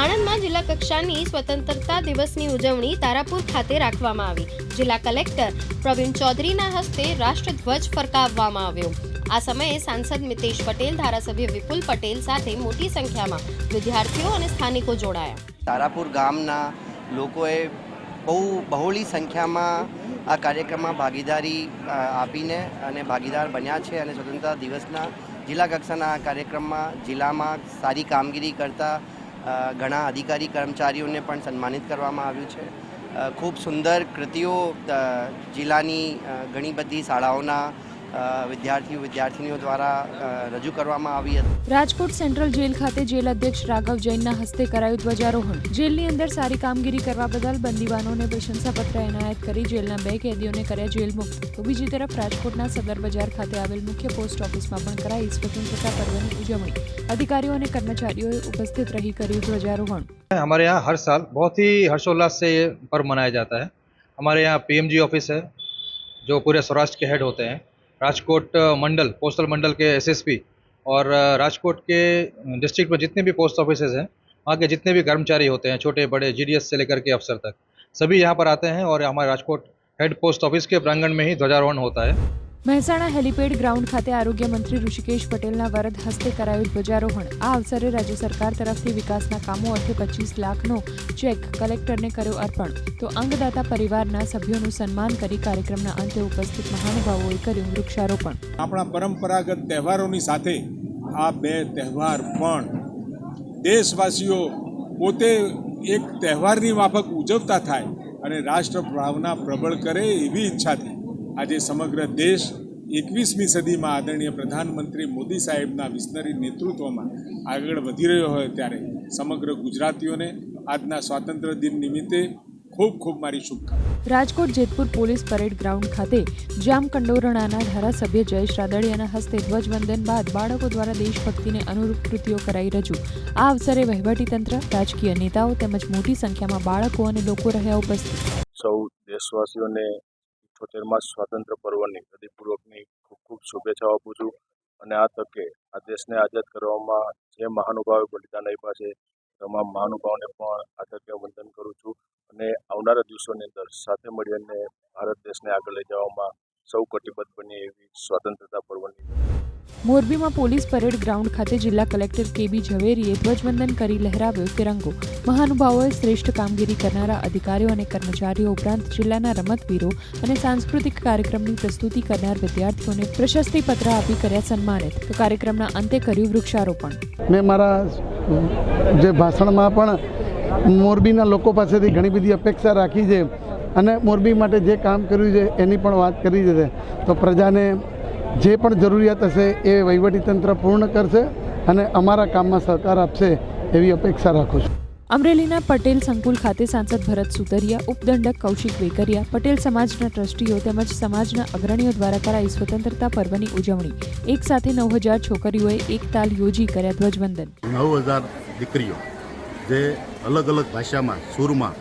આણંદમાં જિલ્લા કક્ષાની સ્વતંત્રતા દિવસની ઉજવણી તારાપુર ખાતે રાખવામાં આવી. જિલ્લા કલેક્ટર પ્રવીણ ચૌધરીના હસ્તે રાષ્ટ્રધ્વજ ફરકાવવામાં આવ્યો. આ સમયે સાંસદ મિતેશ પટેલ, ધારાસભ્ય વિપુલ પટેલ સાથે મોટી સંખ્યામાં વિદ્યાર્થીઓ અને સ્થાનિકો જોડાયા. તારાપુર ગામના લોકોએ બહુ બહોળી સંખ્યામાં આ કાર્યક્રમમાં ભાગીદારી આપીને અને ભાગીદાર બન્યા છે અને સ્વતંત્રતા દિવસના જિલ્લા કક્ષાના આ કાર્યક્રમમાં જિલ્લામાં સારી કામગીરી કરતા ઘણા અધિકારી કર્મચારીઓને પણ સન્માનિત કરવામાં આવ્યું છે. ખૂબ સુંદર કૃતિઓ જિલ્લાની ઘણી બધી શાળાઓના વિદ્યાર્થીઓ વિદ્યાર્થીનીઓ દ્વારા અ, રજૂ કરવામાં આવી હતી રાજકોટ સેન્ટ્રલ જેલ ખાતે જેલ અધ્યક્ષ રાઘવ જૈનના હસ્તે કરાયું ધ્વજારોહણ જેલની અંદર સારી કામગીરી કરવા બદલ બંદીવાનોને પ્રશંસાપત્ર એનાયત કરી જેલના બે કેદીઓને કર્યા જેલ મુક્ત તો બીજી તરફ રાજકોટના સદર બજાર ખાતે આવેલ મુખ્ય પોસ્ટ ઓફિસમાં પણ કરાઈ સ્વતંત્રતા પર્વની ઉજવણી અધિકારીઓ અને કર્મચારીઓએ ઉપસ્થિત રહી કર્યું ધ્વજારોહણ हमारे यहाँ हर साल बहुत ही हर्षोल्लास से ये पर्व मनाया जाता है हमारे यहाँ पीएमजी ऑफिस है जो पूरे सौराष्ट्र के हेड होते हैं राजकोट मंडल पोस्टल मंडल के एसएसपी और राजकोट के डिस्ट्रिक्ट में जितने भी पोस्ट ऑफिसेज हैं, वहाँ के जितने भी कर्मचारी होते हैं, छोटे, बड़े जीडीएस से लेकर के अफसर तक, सभी यहाँ पर आते हैं और हमारे राजकोट हेड पोस्ट ऑफ़िस के प्रांगण में ही ध्वजारोहण होता है। મહેસાણા હેલીપેડ ગ્રાઉન્ડ ખાતે આરોગ્ય મંત્રી ઋષિકેશ પટેલના વરદ હસ્તે કરાયું ધ્વજારોહણ. આ અવસરે રાજ્ય સરકાર તરફથી વિકાસના કામો અર્થે પચીસ લાખનો ચેક કલેક્ટરને કર્યો અર્પણ. તો અંગદાતા પરિવારના સભ્યોનું સન્માન કરી કાર્યક્રમના અંતે ઉપસ્થિત મહાનુભાવોએ કર્યું વૃક્ષારોપણ. આપણા પરંપરાગત તહેવારોની સાથે આ બે તહેવાર પણ દેશવાસીઓ પોતે એક તહેવારની માફક ઉજવતા થાય અને રાષ્ટ્ર ભાવના પ્રબળ કરે એવી ઈચ્છાથી આજે સમગ્ર દેશ એકવીસમી સદીમાં આદરણીય પ્રધાનમંત્રી મોદી સાહેબના વિસ્તરી નેતૃત્વમાં આગળ વધી રહ્યો હોય ત્યારે સમગ્ર ગુજરાતીઓને આજના સ્વાતંત્ર્ય દિન નિમિત્તે ખૂબ ખૂબ મારી શુભકામના. Rajkot Jetpur police parade ground ખાતે જામ કંડોરણાના ધારાસભ્ય જયેશ રાદડિયાના હસ્તે ધ્વજવંદન બાદ બાળકો દ્વારા દેશભક્તિને અનુરૂપ કૃતિઓ કરાઈ રજૂ. આ અવસરે વહીવટીતંત્ર રાજકીય નેતાઓ તેમજ મોટી સંખ્યામાં બાળકો અને લોકો રહ્યા ઉપસ્થિત. સૌ દેશવાસીઓને ઇઠ્ઠોતેરમાં સ્વાતંત્ર્ય પર્વની હૃદયપૂર્વકની ખૂબ ખૂબ શુભેચ્છાઓ આપું છું. અને આ તકે આ દેશને આઝાદ કરવામાં જે મહાનુભાવે બલિદાન આપ્યા છે, તમામ મહાનુભાવોને પણ આ તકે વંદન કરું છું. અને આવનારા દિવસોની અંદર સાથે મળીને ભારત દેશને આગળ લઈ જવામાં સૌ કટિબદ્ધ બની એવી સ્વતંત્રતા પર્વની મોરબીમાં પોલીસ પરેડ ગ્રાઉન્ડ ખાતે જિલ્લા કલેક્ટર કેબી ઝવેરીએ ધ્વજવંદન કરી લહેરાવ્યો તિરંગો. મહાનુભાવોએ શ્રેષ્ઠ કામગીરી કરનારા અધિકારીઓ અને કર્મચારીઓ ઉપરાંત જિલ્લાના રમતવીરો અને સાંસ્કૃતિક કાર્યક્રમની પ્રસ્તુતિ કરનાર વિદ્યાર્થીઓને પ્રશસ્તિપત્ર આપી કર્યા સન્માનિત. તો કાર્યક્રમના અંતે કર્યું વૃક્ષારોપણ. મેં મારા જે ભાષણમાં પણ મોરબીના લોકો પાસેથી ઘણી બધી અપેક્ષા રાખી છે અને મોરબી માટે જે કામ કર્યું છે એની પણ વાત કરી છે. તો પ્રજાને જે પણ જરૂરિયાત હશે એ વહીવટીતંત્ર પૂર્ણ કરશે અને અમારા કામમાં સહકાર આપશે એવી અપેક્ષા રાખું છું. અમરેલીના પટેલ સંકુલ ખાતે સાંસદ ભરત સુતરિયા ઉપદંડક કૌશિક વેકરિયા પટેલ સમાજના ટ્રસ્ટીઓ તેમજ સમાજના અગ્રણીઓ દ્વારા કરાઈ સ્વતંત્રતા પર્વની ઉજવણી. એક સાથે નવ હજાર છોકરીઓએ એક તાલ યોજી કર્યા ધ્વજવંદન. નવ હજાર દીકરીઓ જે અલગ અલગ ભાષામાં સૂરમાં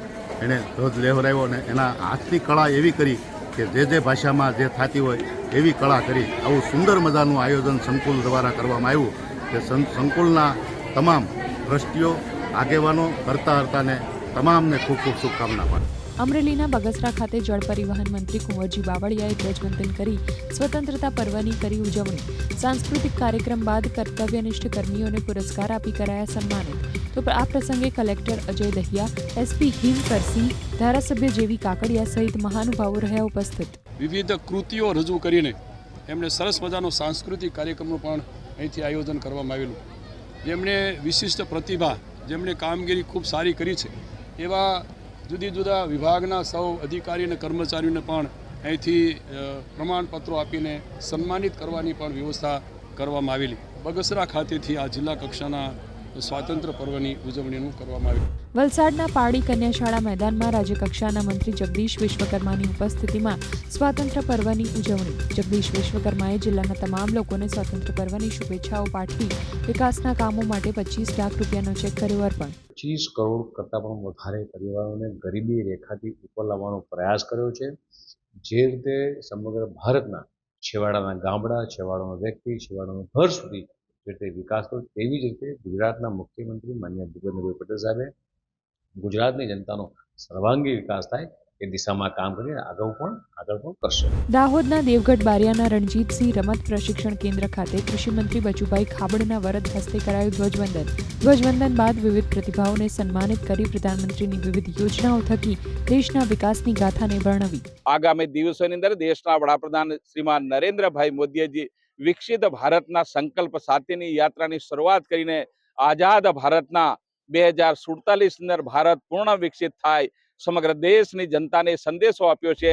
એણે ધ્વજ લહેરાવ્યો અને એના હાથની કળા એવી કરી કે જે જે ભાષામાં જે થતી હોય એવી કળા કરી આવું સુંદર મજાનું આયોજન સંકુલ દ્વારા કરવામાં આવ્યું કે સંકુલના તમામ ટ્રસ્ટીઓ, આગેવાનો, કરતા હરતાને તમામને ખૂબ ખૂબ શુભકામના પાઠવું. અમરેલીના બગસરા ખાતે જળ પરિવહન મંત્રી કુંવરજી બાવળિયાએ ધ્વજવંદન કરી સ્વતંત્રતા પર્વની કરી ઉજવણી. સાંસ્કૃતિક કાર્યક્રમ બાદ કર્તવ્યનિષ્ઠ કર્મીઓને પુરસ્કાર આપી કરાયા સન્માનિત. તો આ પ્રસંગે કલેક્ટર અજય દહિયા એસપી હિમ કરસિંહ ધારાસભ્ય જેવી કાકડિયા સહિત મહાનુભાવો રહ્યા ઉપસ્થિત. વિવિધ કૃતિઓ રજૂ કરીને એમણે સરસ મજાનો સાંસ્કૃતિક કાર્યક્રમનું પણ અહીંથી આયોજન કરવામાં આવેલું. જેમણે વિશિષ્ટ પ્રતિભા, જેમણે કામગીરી ખૂબ સારી કરી છે, એવા જુદી જુદા વિભાગના સૌ અધિકારી અને કર્મચારીઓને પણ અહીંથી પ્રમાણપત્રો આપીને સન્માનિત કરવાની પણ વ્યવસ્થા કરવામાં આવેલી. બગસરા ખાતેથી આ જિલ્લા કક્ષાના સ્વાતંત્ર્ય પર્વની ઉજવણીનું કરવામાં આવ્યું. વલસાડના પાડી કન્યા શાળા મેદાનમાં રાજ્યકક્ષાના મંત્રી જગદીશ વિશ્વકર્માની ઉપસ્થિતિમાં સ્વાતંત્ર્ય પર્વની ઉજવણી. જગદીશ વિશ્વકર્માએ જિલ્લાના તમામ લોકોને સ્વાતંત્ર્ય પર્વની શુભેચ્છાઓ પાઠવી વિકાસના કામો માટે પચીસ લાખ રૂપિયાનો ચેક કર્યો અર્પણ. પચીસ કરોડ કરતાં પણ વધારે પરિવારોને ગરીબી રેખાથી ઉપર લાવવાનો પ્રયાસ કર્યો છે. જે રીતે સમગ્ર ભારતના છેવાડાના ગામડા છેવાડાનો વ્યક્તિ છેવાડાનું ઘર સુધી જે રીતે વિકાસ થયો તેવી જ રીતે ગુજરાતના મુખ્યમંત્રી માન્ય ભૂપેન્દ્રભાઈ પટેલ સાહેબે ગુજરાતની જનતાનો સર્વાંગી વિકાસ થાય એ દિશામાં કામ કરીને આગળ પણ આગળ પણ કરશે. દાહોદના દેવગઢ બારિયાના રણજીતસિંહ રમત પ્રશિક્ષણ કેન્દ્ર ખાતે કૃષિમંત્રી બચુભાઈ ખાબડના વરદ હસ્તે કરાયું ધ્વજવંદન. ધ્વજવંદન બાદ વિવિધ પ્રતિભાઓને સન્માનિત કરી પ્રધાનમંત્રીની વિવિધ યોજનાઓ થકી દેશના વિકાસની ગાથાને વર્ણવી. આગામી દિવસોની અંદર દેશના વડાપ્રધાન શ્રીમાન નરેન્દ્રભાઈ મોદીએ વિકસિત ભારતના સંકલ્પ સાથેની યાત્રાની શરૂઆત કરીને આઝાદ ભારતના બે હજાર સુડતાલીસ અંદર ભારત પૂર્ણ વિકસિત થાય સમગ્ર દેશની જનતાને સંદેશો આપ્યો છે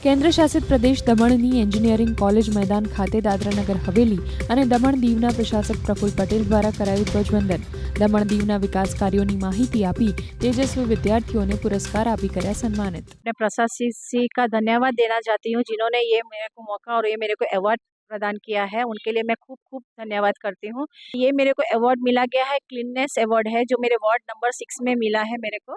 કેન્દ્ર શાસિત પ્રદેશ દમણની એન્જિનિયરિંગ કોલેજ મેદાન ખાતે દાદરાનગર હવેલી અને દમણ દીવના પ્રશાસક પ્રફુલ પટેલ દ્વારા કરાયું ધ્વજવંદન દમણ દીવના વિકાસ કાર્યોની માહિતી આપી તેજસ્વી વિદ્યાર્થીઓને પુરસ્કાર આપી કર્યા સન્માનિત अपने प्रशासी का धन्यवाद देना चाहती हूँ जिन्होंने ये मेरे को मौका और ये मेरे को अवार्ड प्रदान किया है उनके लिए मैं खूब खूब धन्यवाद करती हूँ ये मेरे को अवार्ड मिला गया है क्लीननेस अवार्ड है जो मेरे वार्ड नंबर सिक्स में मिला है मेरे को